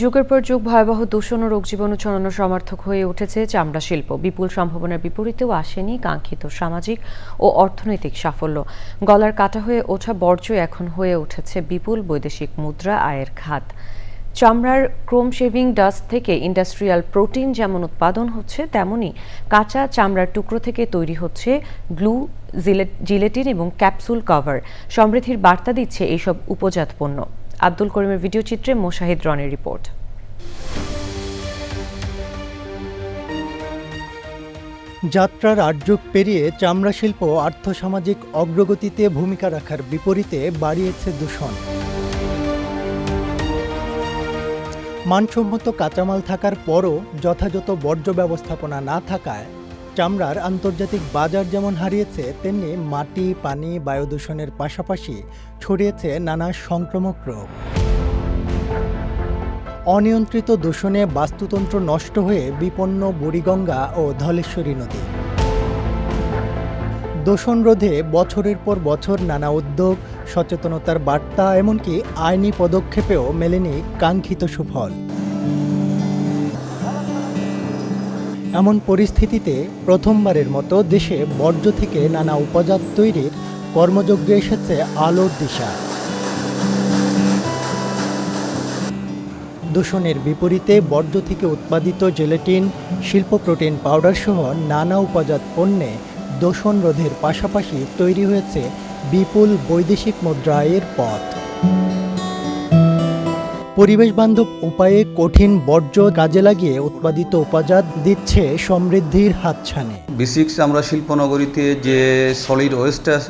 যুগের পর যুগ ভয়াবহ দূষণ ও রোগ জীবাণু ছড়ানোর সমর্থক হয়ে উঠেছে চামড়া শিল্প। বিপুল সম্ভাবনার বিপরীতেও আসেনি কাঙ্ক্ষিত সামাজিক ও অর্থনৈতিক সাফল্য। গলার কাটা হয়ে ওঠা বর্জ্য এখন হয়ে উঠেছে বিপুল বৈদেশিক মুদ্রা আয়ের খাত চামড়ার ক্রোম শেভিং ডাস্ট থেকে ইন্ডাস্ট্রিয়াল প্রোটিন যেমন উৎপাদন হচ্ছে, তেমনি কাঁচা চামড়ার টুকরো থেকে তৈরি হচ্ছে গ্লু জিলেটিন এবং ক্যাপসুল কভার। সমৃদ্ধির বার্তা দিচ্ছে এইসব উপজাত পণ্য। আব্দুল করিমের ভিডিও চিত্রে মোশাহিদ রনের রিপোর্ট। যাত্রার আটযুগ পেরিয়ে চামড়া শিল্প আর্থসামাজিক অগ্রগতিতে ভূমিকা রাখার বিপরীতে বাড়িয়েছে দূষণ। মানসম্মত কাঁচামাল থাকার পরও যথাযথ বর্জ্য ব্যবস্থাপনা না থাকায় চামড়ার আন্তর্জাতিক বাজার যেমন হারিয়েছে, তেমনি মাটি, পানি বায়ু দূষণের পাশাপাশি ছড়িয়েছে নানা সংক্রামক রোগ। অনিয়ন্ত্রিত দূষণে বাস্তুতন্ত্র নষ্ট হয়ে বিপন্ন বুড়িগঙ্গা ও ধলেশ্বরী নদী। দূষণ রোধে বছরের পর বছর নানা উদ্যোগ, সচেতনতার বার্তা, এমনকি আইনি পদক্ষেপেও মেলেনি কাঙ্ক্ষিত সুফল। এমন পরিস্থিতিতে প্রথমবারের মতো দেশে বর্জ্য থেকে নানা উপজাত তৈরির কর্মযজ্ঞে এসেছে আলোর দিশা। দূষণের বিপরীতে বর্জ্য থেকে উৎপাদিত জেলেটিন, শিল্প প্রোটিন পাউডার সহ নানা উপজাত পণ্যে দূষণ রোধের পাশাপাশি তৈরি হয়েছে বিপুল বৈদেশিক মুদ্রায়ের পথ। পরিবেশ বান্ধব উপায়ে কঠিন বর্জ্য কাজে লাগিয়ে উৎপাদিত উপাজাত দিচ্ছে সমৃদ্ধির হাতছানি। বিসিক্স আমরা শিল্পনগরীতে যে সলিড ওয়েস্টটা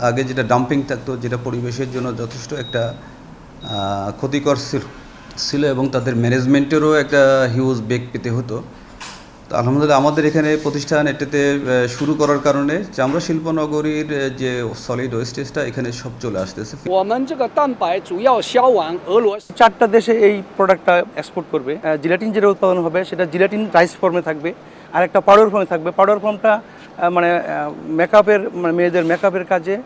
আগে যেটা ডাম্পিং থাকতো, যেটা পরিবেশের জন্য যথেষ্ট একটা ক্ষতিকর ছিল- এবং তাদের ম্যানেজমেন্টেরও একটা হিউজ বেগ পেতে হতো। আলহামদুলিল্লাহ, আমাদের এখানে প্রতিষ্ঠান এটাতে শুরু করার কারণে চামড়া শিল্পনগরীর যে সলিড ওয়েস্টেজটা এখানে সব চলে আসতেছে। চারটা দেশে এই প্রোডাক্টটা এক্সপোর্ট করবে। জিলাটিন যেটা উৎপাদন হবে, সেটা জিলাটিন রাইস ফর্মে থাকবে, আর একটা পাউডার ফর্মে থাকবে। পাউডার ফর্মটা মানে মেকআপের মানে মেয়েদের মেকআপের কাজে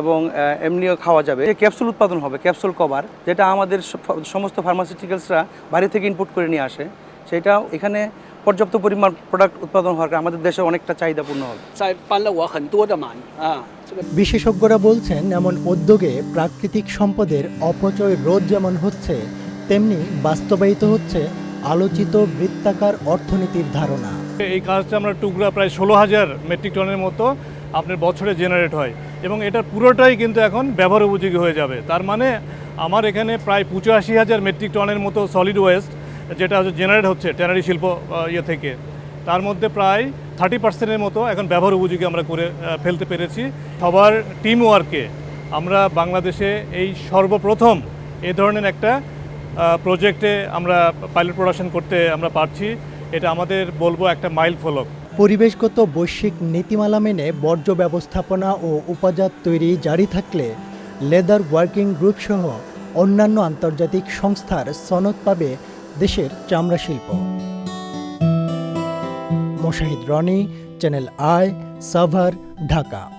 এবং এমনিও খাওয়া যাবে। যে ক্যাপসুল উৎপাদন হবে ক্যাপসুল কভার যেটা আমাদের সমস্ত ফার্মাসিউটিক্যালসরা বাইরে থেকে ইনপুট করে নিয়ে আসে। সেটা এখানে পর্যাপ্ত পরিমাণ প্রোডাক্ট উৎপাদন হওয়ার কারণে আমাদের দেশে অনেকটা চাহিদা পূর্ণ হবে। বিশেষজ্ঞরা বলছেন এমন উদ্যোগে প্রাকৃতিক সম্পদের অপচয় রোধ যেমন হচ্ছে তেমনি বাস্তবায়িত হচ্ছে আলোচিত বৃত্তাকার অর্থনীতির ধারণা। এই কাজটা আমরা টুকরা প্রায় ষোলো হাজার মেট্রিক টনের মতো আপনার বছরে জেনারেট হয় এবং এটার পুরোটাই কিন্তু এখন ব্যবহার উপযোগী হয়ে যাবে। তার মানে আমার এখানে প্রায় পঁচাশি হাজার মেট্রিক টনের মতো সলিড ওয়েস্ট যেটা জেনারেট হচ্ছে ট্যানারি শিল্প ইয়ে থেকে। তার মধ্যে প্রায় থার্টি পার্সেন্টের মতো এখন ব্যবহার উপযোগী আমরা করে ফেলতে পেরেছি। সবার টিম ওয়ার্কে আমরা বাংলাদেশে এই সর্বপ্রথম এ ধরনের একটা প্রজেক্টে আমরা পাইলট প্রোডাকশন করতে আমরা পারছি। এটা আমাদের বলব একটা মাইল ফলক পরিবেশগত বৈশ্বিক নীতিমালা মেনে বর্জ্য ব্যবস্থাপনা ও উপজাত তৈরি জারি থাকলে লেদার ওয়ার্কিং গ্রুপ সহ অন্যান্য আন্তর্জাতিক সংস্থার সনদ পাবে দেশের চামড়া শিল্প। Moshahid Roni Channel I Savar Dhaka.